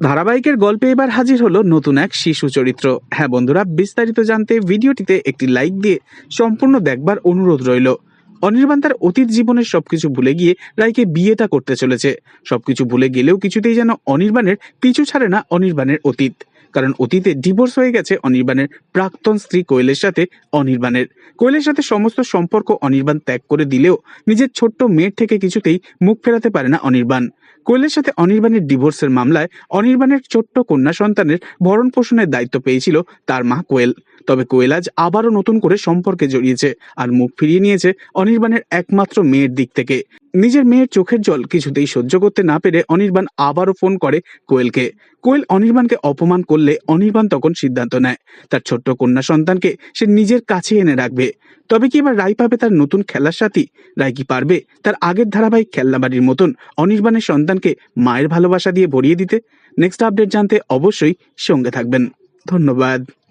ধারাবাহিকের গল্পে এবার হাজির হলো নতুন এক শিশু চরিত্র। হ্যাঁ বন্ধুরা, বিস্তারিত জানতে ভিডিওটিতে একটি লাইক দিয়ে সম্পূর্ণ দেখবার অনুরোধ রইল। অনির্বাণ তার অতীত জীবনের সবকিছু ভুলে গিয়ে রায়কে বিয়েটা করতে চলেছে। সবকিছু ভুলে গেলেও কিছুতেই যেন অনির্বাণের পিছু ছাড়ে না অনির্বাণের অতীত। কারণ অতীতে ডিভোর্স হয়ে গেছে অনির্বাণের প্রাক্তন স্ত্রী কোয়েলের সাথে অনির্বাণের। কোয়েলের সাথে সমস্ত সম্পর্ক অনির্বাণ ত্যাগ করে দিলেও নিজের ছোট্ট মেয়ের থেকে কিছুতেই মুখ ফেরাতে পারে না অনির্বাণ। কোয়েলের সাথে অনির্বাণের ডিভোর্সের মামলায় অনির্বাণের ছোট্ট কন্যা সন্তানের ভরণ পোষণের দায়িত্ব পেয়েছিল তার মা কোয়েল তবে কোয়েল আজ আবারও নতুন করে সম্পর্কে জড়িয়েছে আর মুখ ফিরিয়ে নিয়েছে অনির্বাণের একমাত্র মেয়ের দিক থেকে। নিজের মেয়ের চোখের জল কিছুতেই সহ্য করতে না পেরে অনির্বাণ আবারও ফোন করে কোয়েলকে। কোয়েল অনির্বাণকে অপমান করলে অনির্বাণ তখন সিদ্ধান্ত নেয়। তার ছোট্ট কন্যা সন্তানকে সে নিজের কাছে এনে রাখবে। তবে কি এবার রায় পাবে তার নতুন খেলার সাথী? রায় কি পারবে তার আগের ধারাবাহিক খেলনাবাড়ির মতন অনির্বাণের সন্তানকে মায়ের ভালোবাসা দিয়ে ভরিয়ে দিতে? নেক্সট আপডেট জানতে অবশ্যই সঙ্গে থাকবেন। ধন্যবাদ।